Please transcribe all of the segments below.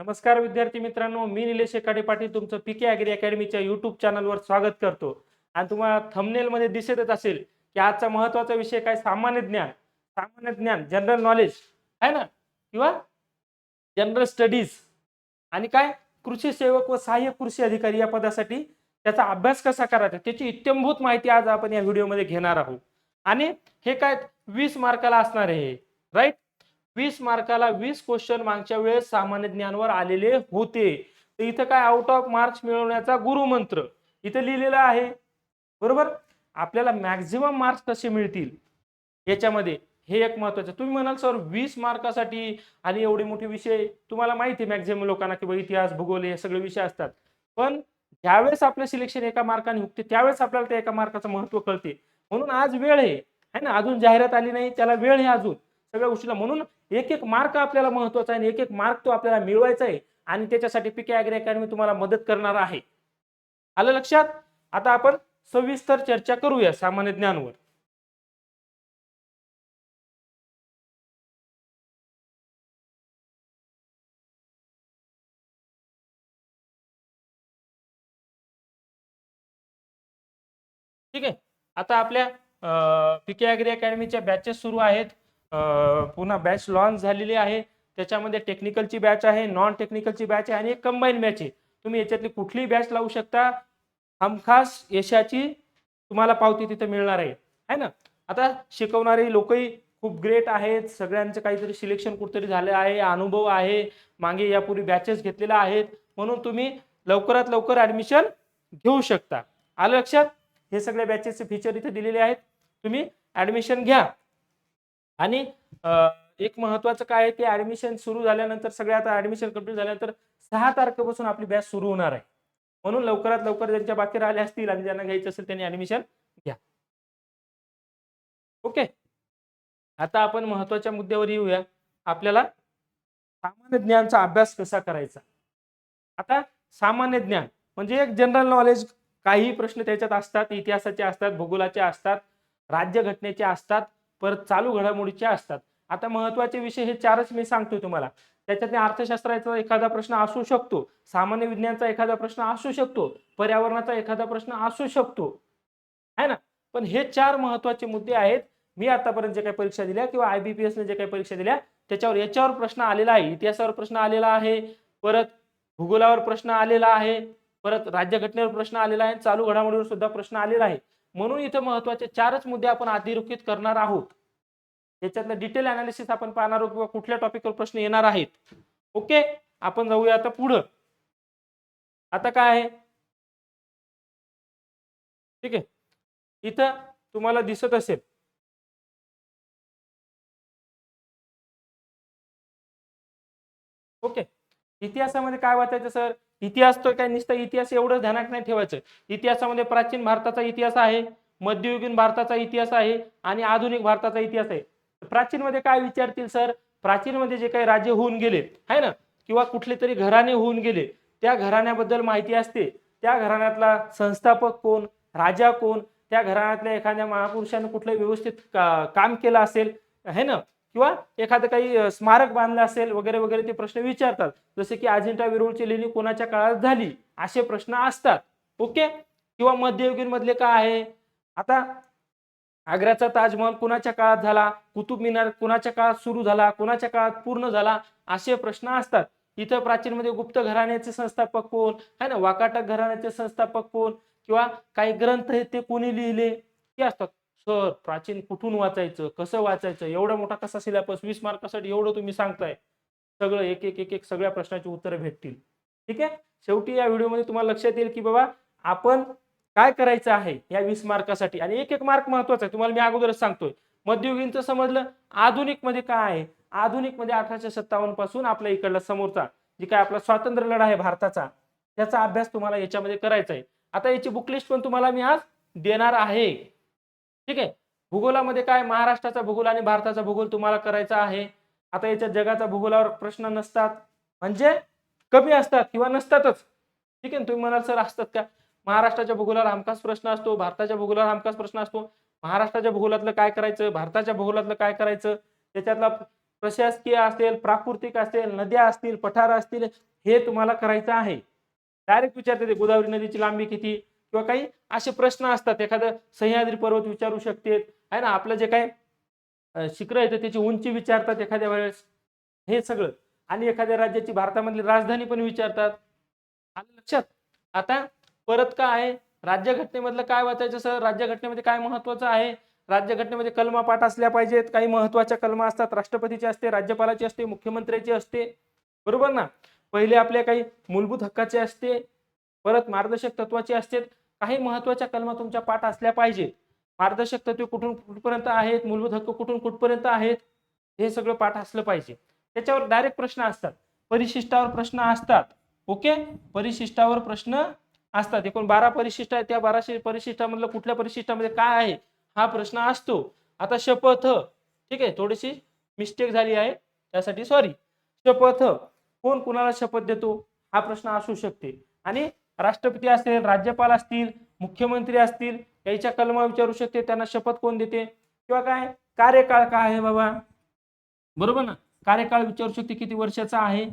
नमस्कार विद्यार्थी मित्रांनो मी निलेश एकाडे पाटील तुमचं पीके अॅग्री अकॅडमीच्या युट्यूब चॅनलवर स्वागत करतो. आणि तुम्हाला थंबनेल मध्ये दिसतच असेल की आजचा महत्त्वाचा विषय काय? सामान्य ज्ञान. सामान्य ज्ञान जनरल नॉलेज आहे ना? किंवा जनरल स्टडीज आणि काय? कृषी सेवक व सहाय्यक कृषी अधिकारी या पदासाठी त्याचा अभ्यास कसा करायचा? त्याची इत्यंभूत माहिती आज आपण या व्हिडिओमध्ये घेणार आहोत. आणि हे काय? वीस मार्काला असणार आहे राईट वीस मार्काला वीस क्वेश्चन मागच्या वेळेस सामान्य ज्ञानवर आलेले होते. तर इथं काय आउट ऑफ मार्क्स मिळवण्याचा गुरुमंत्र इथं लिहिलेला आहे. बरोबर? आपल्याला मॅक्झिमम मार्क्स कसे मिळतील? याच्यामध्ये हे एक महत्वाचं तुम्ही म्हणाल सर वीस मार्कासाठी आणि एवढे मोठे विषय तुम्हाला माहिती आहे मॅक्झिमम लोकांना किंवा इतिहास भूगोल हे सगळे विषय असतात. पण ज्यावेळेस आपलं सिलेक्शन एका मार्काने हुकते त्यावेळेस आपल्याला त्या एका मार्काचं महत्त्व कळते. म्हणून आज वेळ आहे. है ना? अजून जाहिरात आली नाही त्याला वेळ आहे अजून. सगळ्या गोष्टीला म्हणून एक एक मार्क आपल्याला महत्त्वाचा आहे आणि एक एक मार्क तो आपल्याला मिळवायचा आहे आणि त्याच्यासाठी पीके अॅग्री अकॅडमी तुम्हाला मदत करणार आहे. आलं लक्षात? आता आपण सविस्तर चर्चा करूया सामान्य ज्ञानवर. ठीक आहे? आता आपल्या पीके अॅग्री अकॅडमीच्या बॅचेस सुरू आहेत. पुन्हा बॅच लॉन्च झालेली आहे. त्याच्यामध्ये टेक्निकलची बॅच आहे नॉन टेक्निकलची बॅच आहे आणि एक कंबाईन बॅच आहे. तुम्ही याच्यातली कुठलीही बॅच लावू शकता. हमखास यशाची तुम्हाला पावती तिथे मिळणार आहे. है ना? आता शिकवणारे लोकही खूप ग्रेट आहेत. सगळ्यांचं काहीतरी सिलेक्शन कुठेतरी झालं आहे अनुभव आहे. मागे यापूर्वी बॅचेस घेतलेल्या आहेत. म्हणून तुम्ही लवकरात लवकर ॲडमिशन घेऊ शकता. आलं लक्षात? हे सगळ्या बॅचेसचे फीचर इथे दिलेले आहेत. तुम्ही ॲडमिशन घ्या. आणि एक महत्वाचं काय आहे की ऍडमिशन सुरू झाल्यानंतर सगळ्या आता ऍडमिशन कंप्लीट झाल्यानंतर सहा तारखेपासून आपली बॅच सुरू होणार आहे. म्हणून लवकरात लवकर ज्यांच्या बाकी राहिल्या असतील आणि ज्यांना घ्यायचं असेल त्यांनी ऍडमिशन घ्या. ओके. आता आपण महत्त्वाच्या मुद्द्यावर येऊया. आपल्याला सामान्य ज्ञानचा अभ्यास कसा करायचा? आता सामान्य ज्ञान म्हणजे एक जनरल नॉलेज काही प्रश्न त्याच्यात असतात इतिहासाचे असतात भूगोलाचे असतात राज्यघटनेचे असतात परत चालू घडामोडीच्या असतात. आता महत्त्वाचे विषय हे चारच मी सांगतोय तुम्हाला. त्याच्यात अर्थशास्त्राचा एखादा प्रश्न असू शकतो. सामान्य विज्ञानचा एखादा प्रश्न असू शकतो. पर्यावरणाचा एखादा प्रश्न असू शकतो. है ना? पण हे चार महत्त्वाचे मुद्दे आहेत. मी आतापर्यंत जे काही परीक्षा दिल्या किंवा आयबीपीएस ने जे काही परीक्षा दिल्या त्याच्यावर याच्यावर प्रश्न आलेला आहे. इतिहासावर प्रश्न आलेला आहे. परत भूगोलावर प्रश्न आलेला आहे. परत राज्यघटनेवर प्रश्न आलेला आहे. चालू घडामोडीवर सुद्धा प्रश्न आलेला आहे. म्हणून इथं महत्त्वाचे चारच मुद्दे आपण अधोरेखित करणार आहोत. याच्यातलं डिटेल अनालिसिस आपण पाहणार आहोत किंवा कुठल्या टॉपिकवर प्रश्न येणार आहेत. ओके आपण जाऊया आता पुढं. आता काय आहे? ठीक आहे. इथं तुम्हाला दिसत असेल. ओके इतिहासामध्ये काय वाचायचं सर? इतिहास तो काय नुसतं इतिहास एवढं ध्यानात नाही ठेवायचं. इतिहासामध्ये प्राचीन भारताचा इतिहास आहे मध्ययुगीन भारताचा इतिहास आहे आणि आधुनिक भारताचा इतिहास आहे. प्राचीन मध्ये काय विचारतील सर? प्राचीन मध्ये जे काही राजे होऊन गेले आहे ना? किंवा कुठले तरी घराणे होऊन गेले त्या घराण्याबद्दल माहिती असते. त्या घराण्यातला संस्थापक कोण? राजा कोण? त्या घराण्यातल्या एखाद्या महापुरुषाने कुठलं व्यवस्थित का- काम केलं असेल है ना? किंवा एखादं काही स्मारक बांधलं असेल वगैरे वगैरे ते प्रश्न विचारतात. जसे की अजिंठा वेरूळची लेणी कोणाच्या काळात झाली? असे प्रश्न असतात. ओके? किंवा मध्ययुगीन मधले काय आहे? आता आग्र्याचा ताजमहल कुणाच्या काळात झाला? कुतुब मिनार कुणाच्या काळात सुरू झाला? कुणाच्या काळात पूर्ण झाला? असे प्रश्न असतात. इथं प्राचीनमध्ये गुप्त घराण्याचे संस्थापक कोण? है ना? वाकाटक घराण्याचे संस्थापक कोण? किंवा काही ग्रंथ आहेत ते कोणी लिहिले? हे असतात. सर प्राचीन कुठून वाचायचं? कसं वाचायचं? एवढा मोठा कसा सिलेबस वीस मार्कासाठी एवढं तुम्ही सांगताय. सगळं एक एक एक एक सगळ्या प्रश्नाची उत्तरं भेटतील. ठीक आहे? शेवटी या व्हिडिओमध्ये तुम्हाला लक्षात येईल की बाबा आपण काय करायचं आहे या वीस मार्कासाठी? आणि एक एक मार्क महत्त्वाचा आहे. तुम्हाला मी अगोदरच सांगतोय. मध्ययुगीनचं समजलं आधुनिकमध्ये काय आहे? आधुनिकमध्ये अठराशे सत्तावन्नपासून आपल्या इकडला समोरचा जे काय आपला स्वातंत्र्य लढा आहे भारताचा त्याचा अभ्यास तुम्हाला याच्यामध्ये करायचा आहे. आता याची बुकलिस्ट पण तुम्हाला मी आज देणार आहे. ठीक आहे? भूगोलामध्ये काय? महाराष्ट्राचा भूगोल आणि भारताचा भूगोल तुम्हाला करायचा आहे. आता याच्यात जगाचा भूगोलावर प्रश्न नसतात. म्हणजे कमी असतात किंवा नसतातच. ठीक आहे ना? तुम्ही म्हणाल सर असतात का? महाराष्ट्राच्या भूगोलावर हमखास प्रश्न असतो. भारताच्या भूगोलावर हमखास प्रश्न असतो. महाराष्ट्राच्या भूगोलातलं काय करायचं? भारताच्या भूगोलातलं काय करायचं? त्याच्यातला प्रशासकीय असेल प्राकृतिक असेल नद्या असतील पठार असतील हे तुम्हाला करायचं आहे. डायरेक्ट विचारते ते गोदावरी नदीची लांबी किती? किंवा काही असे प्रश्न असतात एखादं सह्याद्री पर्वत विचारू शकते. आहे ना आपलं जे काय शिखर येतं त्याची उंची विचारतात एखाद्या वेळेस. हे सगळं. आणि एखाद्या राज्याची भारतामधली राजधानी पण विचारतात. आलं लक्षात? आता परत काय आहे? राज्यघटनेमधलं काय वाचायचं सर? राज्यघटनेमध्ये काय महत्वाचं आहे? राज्यघटनेमध्ये कलमा पाठ असल्या पाहिजेत. काही महत्त्वाच्या कलमा असतात. राष्ट्रपतीची असते राज्यपालाची असते मुख्यमंत्र्याची असते. बरोबर ना? पहिले आपल्या काही मूलभूत हक्काचे असते. परत मार्गदर्शक तत्वाचे असते. काही महत्त्वाच्या कलमा तुमच्या पाठ असल्या पाहिजेत. मार्गदर्शक तत्वे कुठून कुठपर्यंत आहेत? मूलभूत हक्क कुठून कुठपर्यंत आहेत? हे सगळं पाठ असलं पाहिजे. त्याच्यावर डायरेक्ट प्रश्न असतात. परिशिष्टावर प्रश्न असतात. ओके? परिशिष्टावर प्रश्न असतात. एकूण बारा परिशिष्ट आहे त्या बाराशे परिशिष्टामधलं कुठल्या परिशिष्टामध्ये काय आहे? हा प्रश्न असतो. आता शपथ. ठीक आहे? थोडीशी मिस्टेक झाली आहे. त्यासाठी सॉरी शपथ. कोण कुणाला शपथ देतो? हा प्रश्न असू शकते. आणि राष्ट्रपती असतील राज्यपाल असतील मुख्यमंत्री असतील याच्या कलमा विचारू शकते त्यांना शपथ कोण देते? किंवा काय? कार्यकाळ काय आहे बाबा? बरोबर ना? कार्यकाळ विचारू शकते किती वर्षाचा आहे?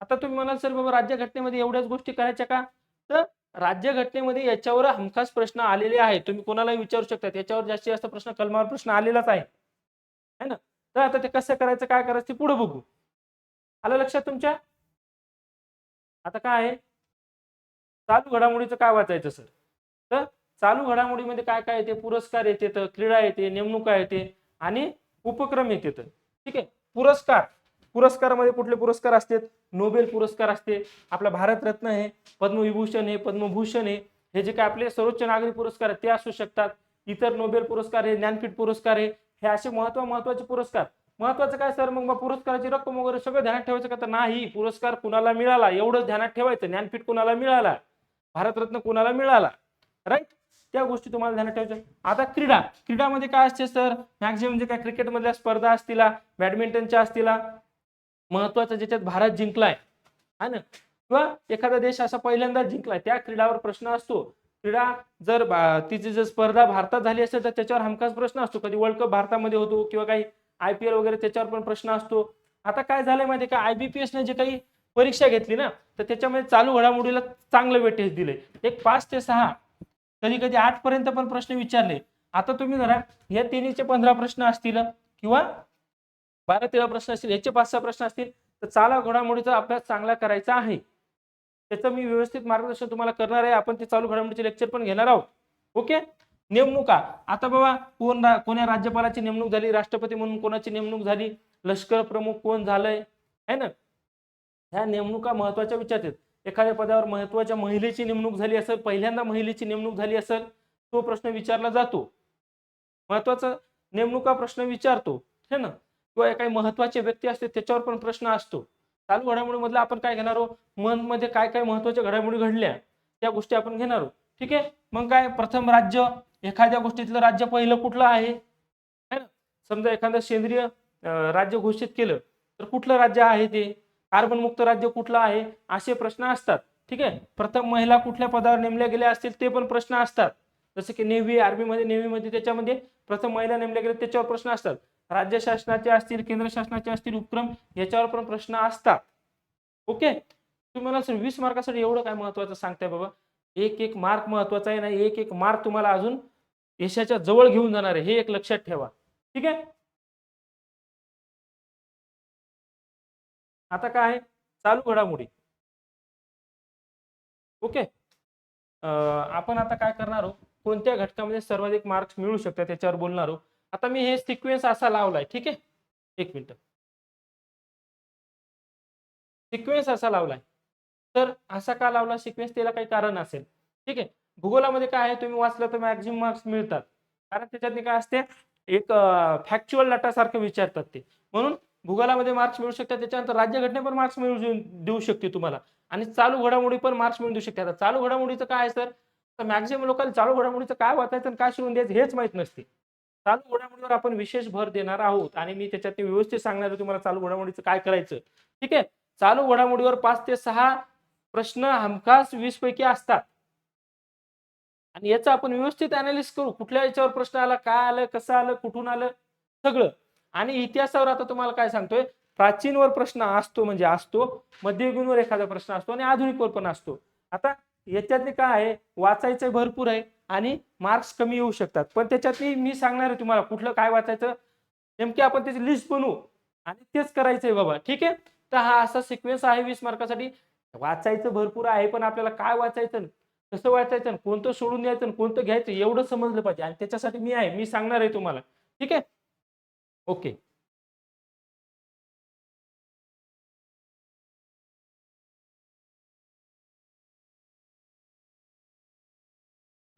आता तुम्ही म्हणाल सर बाबा राज्यघटनेमध्ये एवढ्याच गोष्टी करायच्या का? तर राज्य घटनेमध्ये याच्यावर हमखास प्रश्न आलेले आहेत. तुम्ही कोणालाही विचारू शकता याच्यावर जास्तीत जास्त प्रश्न कलमावर प्रश्न आलेलाच आहे. है ना? तर आता ते कसं करायचं काय करायचं ते पुढे बघू. आलं लक्षात तुमच्या? आता काय आहे? चालू घडामोडीचं काय वाचायचं सर? तर चालू घडामोडीमध्ये काय काय येते? पुरस्कार येते तर क्रीडा येते नेमणुका येते आणि उपक्रम येते तर. ठीक आहे? पुरस्कार. पुरस्कारामध्ये कुठले पुरस्कार असतात? नोबेल पुरस्कार असते. आपला भारतरत्न आहे पद्मविभूषण आहे पद्मभूषण आहे. हे जे काय आपले सर्वोच्च नागरी पुरस्कार आहेत ते असू शकतात. इतर नोबेल पुरस्कार आहे ज्ञानपीठ पुरस्कार आहे. हे असे महत्त्व महत्त्वाचे पुरस्कार. महत्वाचं काय सर? मग मग पुरस्काराची रक्कम वगैरे सगळं ध्यानात ठेवायचं का? तर नाही. पुरस्कार कुणाला मिळाला? एवढंच ध्यानात ठेवायचं. ज्ञानपीठ कुणाला मिळाला? भारतरत्न कोणाला मिळाला? राईट त्या गोष्टी तुम्हाला ध्यानात ठेवायच्या आता क्रीडा. क्रीडामध्ये काय असते सर मॅक्झिमम म्हणजे काय क्रिकेटमधल्या स्पर्धा असतील बॅडमिंटनच्या असतील महत्वाचं ज्याच्यात भारत जिंकलाय हा ना? किंवा एखादा देश असा पहिल्यांदा जिंकलाय त्या क्रीडावर प्रश्न असतो. क्रीडा जर तिची जर स्पर्धा भारतात झाली असेल तर त्याच्यावर हमखास प्रश्न असतो. कधी वर्ल्ड कप भारतामध्ये होतो किंवा काही आय पी एल वगैरे त्याच्यावर पण प्रश्न असतो. आता काय झालंय माहिती का? आयबीपीएस ने जे काही परीक्षा घेतली ना तर त्याच्यामध्ये चालू घडामोडीला चांगलं वेटेज दिले एक पाच ते सहा कधी कधी आठ पर्यंत पण प्रश्न विचारले. आता तुम्ही जरा या तिन्हीचे पंधरा प्रश्न असतील किंवा बारा तेरा प्रश्न असतील याचे पाच सहा प्रश्न असतील तर चालू घडामोडीचा अभ्यास चांगला करायचा आहे. त्याचं मी व्यवस्थित मार्गदर्शन तुम्हाला करणार आहे. आपण ते चालू घडामोडीचे लेक्चर पण घेणार आहोत. ओके? नेमणुका. आता बाबा कोण रा- कोण्या राज्यपालाची नेमणूक झाली राष्ट्रपती म्हणून कोणाची नेमणूक झाली लष्कर प्रमुख कोण झालंय? है ना? ह्या नेमणुका महत्त्वाच्या विचारतात एखाद्या पदावर महत्त्वाच्या महिलेची नेमणूक झाली असेल पहिल्यांदा महिलेची नेमणूक झाली असेल तो प्रश्न विचारला जातो. महत्त्वाचा नेमणुका प्रश्न विचारतो हे ना? किंवा काही महत्त्वाचे व्यक्ती असते त्याच्यावर पण प्रश्न असतो. चालू घडामोडीमधला आपण काय घेणार आहोत? मध्ये काय काय महत्त्वाच्या घडामोडी घडल्या त्या गोष्टी आपण घेणार आहोत. ठीक आहे? मग काय? प्रथम राज्य एखाद्या गोष्टीतलं राज्य पहिलं कुठलं आहे? है ना? समजा एखादं सेंद्रिय राज्य घोषित केलं तर कुठलं राज्य आहे ते? कार्बन मुक्त राज्य कुठलं आहे? असे प्रश्न असतात. ठीक आहे? प्रथम महिला कुठल्या पदावर नेमल्या गेल्या असतील ते पण प्रश्न असतात. जसं की नेव्ही आर्मीमध्ये नेव्हीमध्ये त्याच्यामध्ये प्रथम महिला नेमल्या गेल्या त्याच्यावर प्रश्न असतात. राज्य शासनाचे असतील केंद्र शासनाचे असतील उपक्रम याच्यावर पण प्रश्न असतात. ओके? तुम्ही मला वीस मार्कासाठी एवढं काय महत्वाचं सांगताय बाबा? एक एक मार्क महत्त्वाचा आहे ना एक एक मार्क तुम्हाला अजून यशाच्या जवळ घेऊन जाणार आहे. हे एक लक्षात ठेवा. ठीक आहे? आता काय आहे? चालू घडामोडी. ओके? आपण आता काय करणार आहोत? कोणत्या घटकामध्ये सर्वाधिक मार्क्स मिळू शकतात त्याच्यावर बोलणार आहोत. आता मी हे सिक्वेन्स असा लावलाय ठीक आहे? एक मिनिट. सिक्वेन्स असा लावलाय. तर असा का लावला? सिक्वेन्स त्याला काही कारण असेल. ठीक आहे? भूगोलामध्ये काय आहे? तुम्ही वाचलं तर मॅक्झिमम मार्क्स मिळतात. कारण त्याच्यात काय असते? एक फॅक्च्युअल डाटासारखं विचारतात ते. म्हणून भूगोलामध्ये मार्क्स मिळू शकतात त्याच्यानंतर राज्यघटने पण मार्क्स मिळू देऊ- शकते तुम्हाला. आणि चालू घडामोडी पण मार्क्स मिळून देऊ शकते. आता चालू घडामोडीचं काय आहे सर तर मॅक्झिमम लोकांना चालू घडामोडीचं काय वाचायचं आणि काय शिवून द्यायचं हेच माहीत नसते. चालू घडामोडीवर आपण विशेष भर देणार आहोत आणि मी त्याच्यात व्यवस्थित सांगणार तुम्हाला चालू घडामोडीचं काय करायचं. ठीक आहे? चालू घडामोडीवर पाच ते सहा प्रश्न हमखास वीस पैकी असतात. आणि याचं आपण व्यवस्थित अनालिसिस करू. कुठल्या याच्यावर प्रश्न आला काय आलं कसं आलं कुठून आलं सगळं. आणि इतिहासावर आता तुम्हाला काय सांगतोय? प्राचीनवर प्रश्न असतो म्हणजे असतो मध्ययुगीनवर एखादा प्रश्न असतो आणि आधुनिकवर पण असतो. आता याच्यातले काय आहे? वाचायचं भरपूर आहे आणि मार्क्स कमी येऊ शकतात. पण त्याच्यातली मी सांगणार आहे तुम्हाला कुठलं काय वाचायचं? नेमकी आपण त्याची लिस्ट बनवू आणि तेच करायचंय बाबा. ठीक आहे? तर हा असा सिक्वेन्स आहे वीस मार्कासाठी वाचायचं भरपूर आहे पण आपल्याला काय वाचायचं? कसं वाचायचं? कोणतं सोडून द्यायचं? कोणतं घ्यायचं? एवढं समजलं पाहिजे. आणि त्याच्यासाठी मी आहे मी सांगणार आहे तुम्हाला. ठीक आहे? ओके.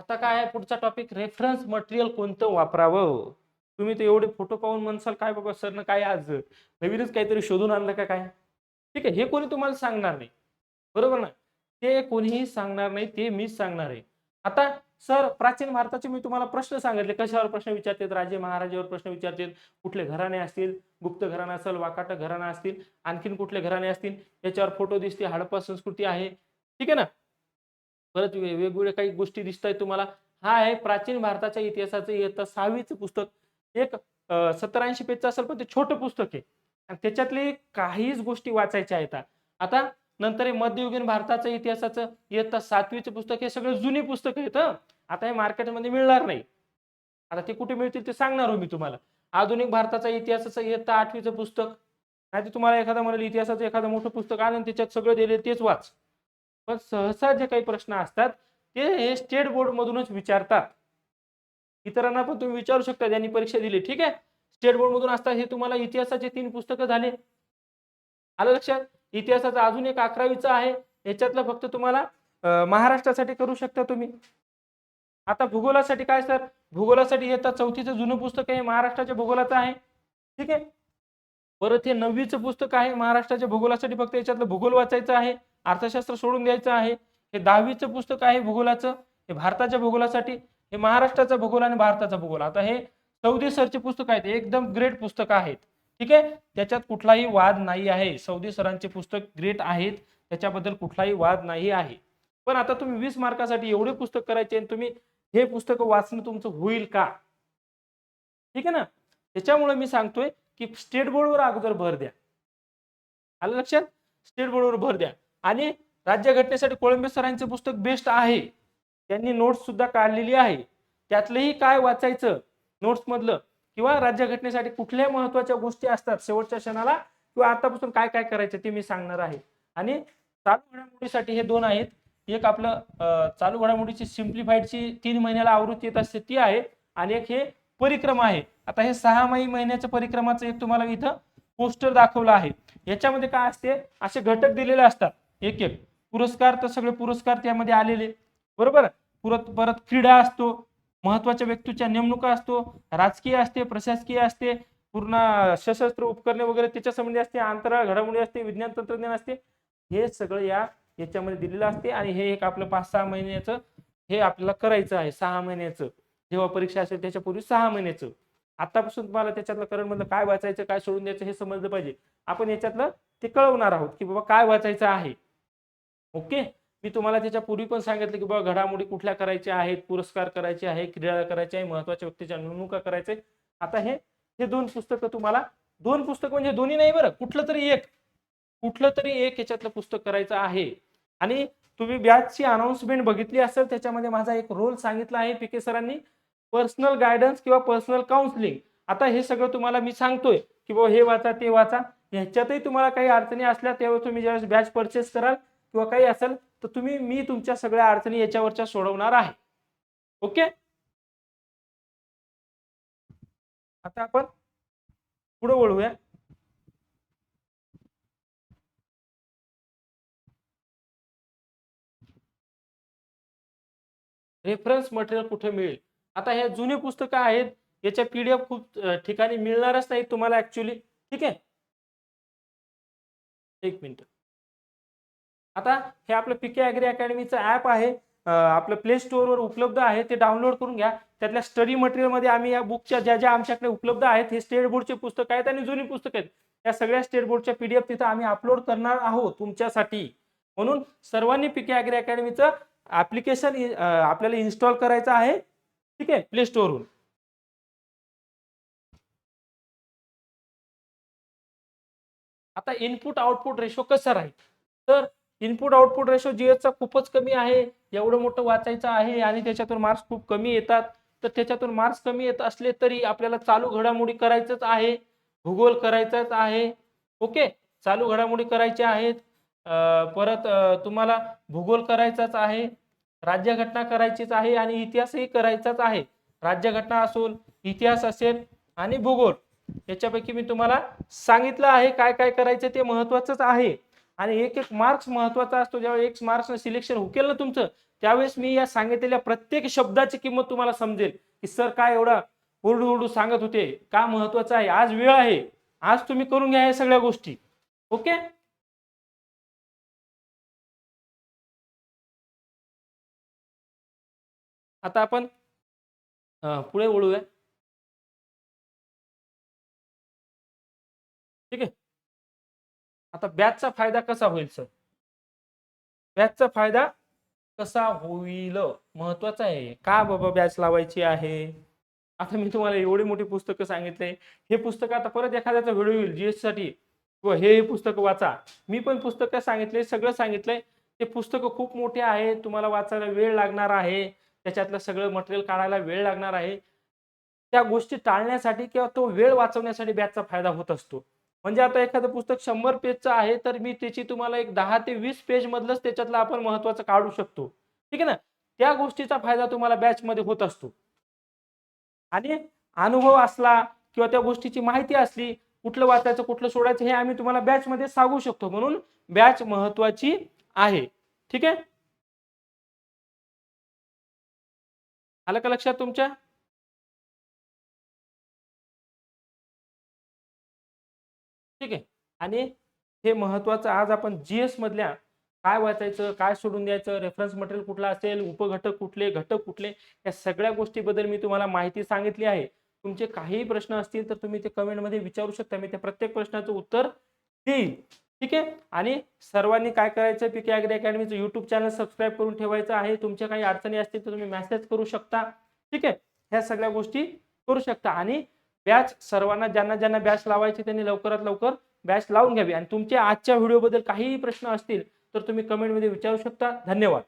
आता काय आहे? पुढचा टॉपिक रेफरन्स मटेरियल कोणतं वापरावं? तुम्ही तर एवढे फोटो पाहून म्हणसाल काय बाबा सरनं काय आज? नवीनच काहीतरी शोधून आणलं का काय? ठीक आहे हे कोणी तुम्हाला सांगणार नाही. बरोबर ना? ते कोणीही सांगणार नाही ते मीच सांगणार आहे. आता सर प्राचीन भारताचे मी तुम्हाला प्रश्न सांगितले. कशावर प्रश्न विचारतात? राजे महाराजावर प्रश्न विचारतात. कुठले घराणे असतील? गुप्त घराणा असेल वाकाट घराणा असतील आणखीन कुठले घराणे असतील? याच्यावर फोटो दिसते. हडप्पा संस्कृती आहे. ठीक आहे ना? परत वेगवेगळ्या काही गोष्टी दिसत आहेत तुम्हाला. हा आहे प्राचीन भारताच्या इतिहासाचं इयत्ता सहावीचं पुस्तक. एक सत्तर ऐंशी पेजचं असेल पण ते छोटं पुस्तक आहे. आणि त्याच्यातले काहीच गोष्टी वाचायच्या आहेत. आता नंतर हे मध्ययुगीन भारताचं इतिहासाचं इयत्ता सातवीचं पुस्तक हे सगळे जुनी पुस्तक आहेत आता हे मार्केटमध्ये मिळणार नाही. आता ते कुठे मिळतील ते सांगणार हो मी तुम्हाला. आधुनिक भारताचा इतिहासाचं इयत्ता आठवीचं पुस्तक. नाही तर तुम्हाला एखादा म्हणाल इतिहासाचं एखादं मोठं पुस्तक आलं आणि त्याच्यात सगळं दिले तेच वाच. पण सहसा जे काही प्रश्न असतात ते हे स्टेट बोर्ड मधूनच विचारतात. इतरांना पण तुम्ही विचारू शकता ज्यांनी परीक्षा दिली. ठीक आहे? स्टेट बोर्ड मधून असतात हे तुम्हाला इतिहासाचे तीन पुस्तकं झाले. आलं लक्षात? इतिहासाचा अजून एक अकरावीचं आहे. याच्यातलं फक्त तुम्हाला महाराष्ट्रासाठी करू शकता तुम्ही. आता भूगोलासाठी काय सर? भूगोलासाठी येतात चौथीचं जुनं पुस्तक आहे महाराष्ट्राच्या भूगोलाचं आहे. ठीक आहे? परत हे नववीचं पुस्तक आहे महाराष्ट्राच्या भूगोलासाठी फक्त याच्यातलं भूगोल वाचायचं आहे अर्थशास्त्र सोडून द्यायचं आहे. हे दहावीचं पुस्तक आहे भूगोलाचं हे भारताच्या भूगोलासाठी हे महाराष्ट्राचा भूगोल आणि भारताचा भूगोल. आता हे चौदे सरचे पुस्तक आहेत एकदम ग्रेट पुस्तक आहेत. ठीक आहे? त्याच्यात कुठलाही वाद नाही आहे. सौदी सरांचे पुस्तक ग्रेट आहेत. त्याच्याबद्दल कुठलाही वाद नाही आहे. पण आता तुम्ही वीस मार्कासाठी एवढे पुस्तक करायचे आणि तुम्ही हे पुस्तक वाचणं तुमचं होईल का? ठीक आहे ना? त्याच्यामुळे मी सांगतोय की स्टेट बोर्डवर अगोदर भर द्या. आलं लक्षात? स्टेट बोर्डवर भर द्या. आणि राज्यघटनेसाठी कोळंबे सरांचे पुस्तक बेस्ट आहे. त्यांनी नोट्स सुद्धा काढलेली आहे. त्यातलंही काय वाचायचं? नोट्स मधलं. किंवा राज्यघटनेसाठी कुठल्या महत्त्वाच्या गोष्टी असतात शेवटच्या क्षणाला किंवा आतापासून काय काय करायचं ते मी सांगणार आहे. आणि चालू घडामोडीसाठी हे दोन आहेत. एक आपलं चालू घडामोडीची सिम्प्लिफाईडची तीन महिन्याला आवृत्ती येत असते ती आहे. आणि एक हे परिक्रमा आहे. आता हे सहा माही महिन्याच्या परिक्रमाचं एक तुम्हाला इथं पोस्टर दाखवलं आहे. याच्यामध्ये काय असते? असे घटक दिलेले असतात. एक एक. पुरस्कार तर सगळे पुरस्कार त्यामध्ये आलेले. बरोबर? परत परत क्रीडा असतो. महत्त्वाच्या व्यक्तीच्या नेमणुका असतो राजकीय असते प्रशासकीय असते पूर्ण सशस्त्र उपकरणे वगैरे त्याच्या संबंधी असते अंतराळ घडामोडी असते विज्ञान तंत्रज्ञान असते हे सगळं या याच्यामध्ये दिलेलं असते आणि हे एक आपलं पाच सहा महिन्याचं हे आपल्याला करायचं आहे सहा महिन्याचं. जेव्हा परीक्षा असेल त्याच्यापूर्वी सहा महिन्याचं. आतापासून तुम्हाला त्याच्यातलं करंटमधलं काय वाचायचं काय सोडून द्यायचं हे समजलं पाहिजे. आपण याच्यातलं ते कळवणार आहोत की बाबा काय वाचायचं आहे. ओके? मी तुम्हाला त्याच्या पूर्वी पण सांगितलं की बाबा घडामोडी कुठल्या करायच्या आहेत पुरस्कार करायचे आहे क्रीडा करायचे आहे महत्त्वाच्या व्यक्तीच्या नेमणुका करायचे. आता हे हे दोन पुस्तकं तुम्हाला दोन पुस्तक म्हणजे दोन्ही नाही बरं कुठलं तरी एक कुठलं तरी एक याच्यातलं पुस्तक करायचं आहे. आणि तुम्ही बॅचची अनाउन्समेंट बघितली असेल त्याच्यामध्ये माझा एक रोल सांगितला आहे पी के सरांनी पर्सनल गायडन्स किंवा पर्सनल काउन्सिलिंग आता हे सगळं तुम्हाला मी सांगतोय की बाबा हे वाचा ते वाचा. ह्याच्यातही तुम्हाला काही अडचणी असल्या त्यावेळेस तुम्ही ज्यावेळेस बॅच परचेस कराल किंवा काही असेल तर तुम्ही मी तुमच्या सगळ्या अडचणी याच्यावरच्या सोडवणार आहे. ओके? आता आपण पुढे वळूया. रेफरन्स मटेरियल कुठे मिळेल? आता हे जुने पुस्तकं आहेत याच्या पीडीएफ खूप ठिकाणी मिळणारच नाही तुम्हाला ऍक्च्युली ठीक आहे? एक मिनिट. आता हे आपलं पीके अॅग्री अकॅडमीचं ऍप आहे. आपलं प्ले स्टोअरवर उपलब्ध आहे. ते डाउनलोड करून घ्या. त्यातल्या स्टडी मटेरियलमध्ये आम्ही या बुकच्या ज्या ज्या आमच्याकडे उपलब्ध आहेत हे स्टेट बोर्डचे पुस्तक आहेत आणि जुनी पुस्तक आहेत. या सगळ्या स्टेट बोर्डच्या पीडीएफ तिथं आम्ही अपलोड करणार आहोत तुमच्यासाठी. म्हणून सर्वांनी पीके अॅग्री अकॅडमीचं ऍप्लिकेशन आपल्याला इन्स्टॉल करायचं आहे. ठीक आहे? प्ले स्टोअरवरून आता इनपुट आउटपुट रेशो कसा राहील? तर इनपुट आउटपुट रेशो जीएसचा खूपच कमी आहे. एवढं मोठं वाचायचं आहे आणि त्याच्यातून मार्क्स खूप कमी येतात. तर त्याच्यातून मार्क्स कमी येत असले तरी आपल्याला चालू घडामोडी करायचंच आहे. भूगोल करायचाच आहे. ओके चालू घडामोडी करायच्या आहेत. परत तुम्हाला भूगोल करायचाच आहे. राज्यघटना करायचीच आहे आणि इतिहासही करायचाच आहे. राज्यघटना असून इतिहास असेल आणि भूगोल. याच्यापैकी मी तुम्हाला सांगितलं आहे काय काय करायचं ते महत्वाचंच आहे. आणि एक एक मार्क्स महत्त्वाचा असतो. ज्यावेळी एक मार्क्स सिलेक्शन हुकेल ना तुमचं त्यावेळेस मी या सांगितलेल्या प्रत्येक शब्दाची किंमत तुम्हाला समजेल. की सर काय एवढा ओरडू ओरडू सांगत होते? का महत्वाचं आहे? आज वेळ आहे. आज तुम्ही करून घ्या या सगळ्या गोष्टी. ओके? आता आपण पुढे ओळूया ठीक आहे? आता बॅचचा फायदा कसा होईल सर बॅचचा फायदा कसा होईल? महत्त्वाचा आहे. का बाबा बॅच लावायची आहे? आता मी तुम्हाला एवढी मोठी पुस्तकं सांगितले. हे पुस्तक आता परत एखाद्याचा व्हिडिओ येईल जीएससाठी. किंवा हे पुस्तक वाचा. मी पण पुस्तकं सांगितले सगळं सांगितलंय. ते पुस्तकं खूप मोठे आहे तुम्हाला वाचायला वेळ लागणार आहे. त्याच्यातलं सगळं मटेरियल काढायला वेळ लागणार आहे. त्या गोष्टी टाळण्यासाठी किंवा तो वेळ वाचवण्यासाठी बॅचचा फायदा होत असतो. म्हणजे आता एखादं पुस्तक शंभर पेजचं आहे तर मी त्याची तुम्हाला एक दहा ते वीस पेज मधलंच त्याच्यातलं आपण महत्वाचं काढू शकतो. ठीक आहे ना? त्या गोष्टीचा फायदा तुम्हाला बॅच मध्ये होत असतो. आणि अनुभव असला किंवा त्या गोष्टीची माहिती असली कुठलं वाचायचं कुठलं सोडायचं हे आम्ही तुम्हाला बॅच मध्ये सांगू शकतो. म्हणून बॅच महत्वाची आहे. ठीक आहे? आलं का लक्षात तुमच्या? ठीक आहे. आणि हे महत्वाचं आज आपण जीएस मधल्या काय वाचायचं काय सोडून द्यायचं रेफरन्स मटेरियल कुठला असेल उपघटक कुठले घटक कुठले या सगळ्या गोष्टीबद्दल मी तुम्हाला माहिती सांगितली आहे. तुमचे काही प्रश्न असतील तर तुम्ही ते कमेंटमध्ये विचारू शकता. मी त्या प्रत्येक प्रश्नाचं उत्तर देईल ठीक आहे? आणि सर्वांनी काय करायचं? पीके अॅग्री अकॅडमीचं युट्यूब चॅनल सबस्क्राईब करून ठेवायचं आहे. तुमच्या काही अडचणी असतील तर तुम्ही मेसेज करू शकता. ठीक आहे? ह्या सगळ्या गोष्टी करू शकता. आणि बॅच सर्वांना ज्यांना ज्यांना बॅच लावायची त्यांनी लवकरात लवकर बॅच लावून घ्यावी. आणि तुमच्या आजच्या व्हिडिओबद्दल काहीही प्रश्न असतील तर तुम्ही कमेंटमध्ये विचारू शकता. धन्यवाद.